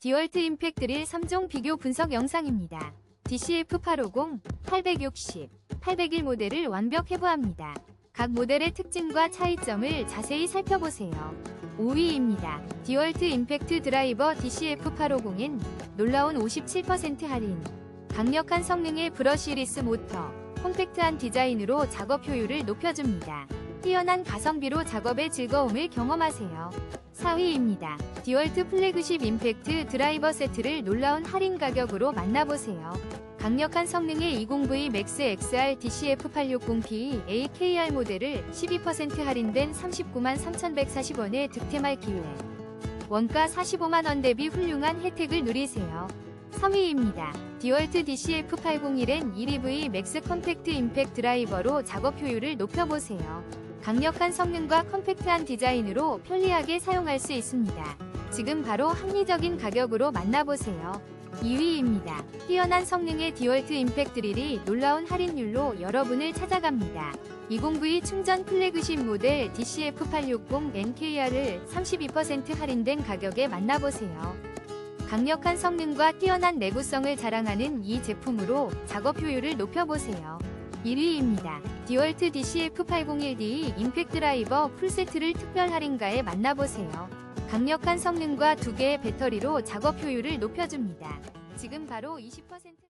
디월트 임팩트 릴 3종 비교 분석 영상입니다. DCF850, 860, 801 모델을 완벽 해부합니다. 각 모델의 특징과 차이점을 자세히 살펴보세요. 5위입니다. 디월트 임팩트 드라이버 DCF850엔 놀라운 57% 할인, 강력한 성능의 브러쉬리스 모터, 콤팩트한 디자인으로 작업 효율을 높여줍니다. 뛰어난 가성비로 작업의 즐거움을 경험하세요. 4위입니다. 디월트 플래그십 임팩트 드라이버 세트를 놀라운 할인 가격으로 만나보세요. 강력한 성능의 20V 맥스 XR DCF860P AKR 모델을 12% 할인된 39만 3,140원에 득템할 기회. 원가 45만원 대비 훌륭한 혜택을 누리세요. 3위입니다. 디월트 DCF801엔 1EV 맥스 컴팩트 임팩트 드라이버로 작업 효율을 높여보세요. 강력한 성능과 컴팩트한 디자인으로 편리하게 사용할 수 있습니다. 지금 바로 합리적인 가격으로 만나보세요. 2위입니다. 뛰어난 성능의 디월트 임팩트 릴이 놀라운 할인율로 여러분을 찾아갑니다. 20V 충전 플래그십 모델 DCF860 NKR을 32% 할인된 가격에 만나보세요. 강력한 성능과 뛰어난 내구성을 자랑하는 이 제품으로 작업 효율을 높여보세요. 1위입니다. 디월트 DCF801D 임팩트 드라이버 풀세트를 특별 할인가에 만나보세요. 강력한 성능과 두 개의 배터리로 작업 효율을 높여줍니다. 지금 바로 20%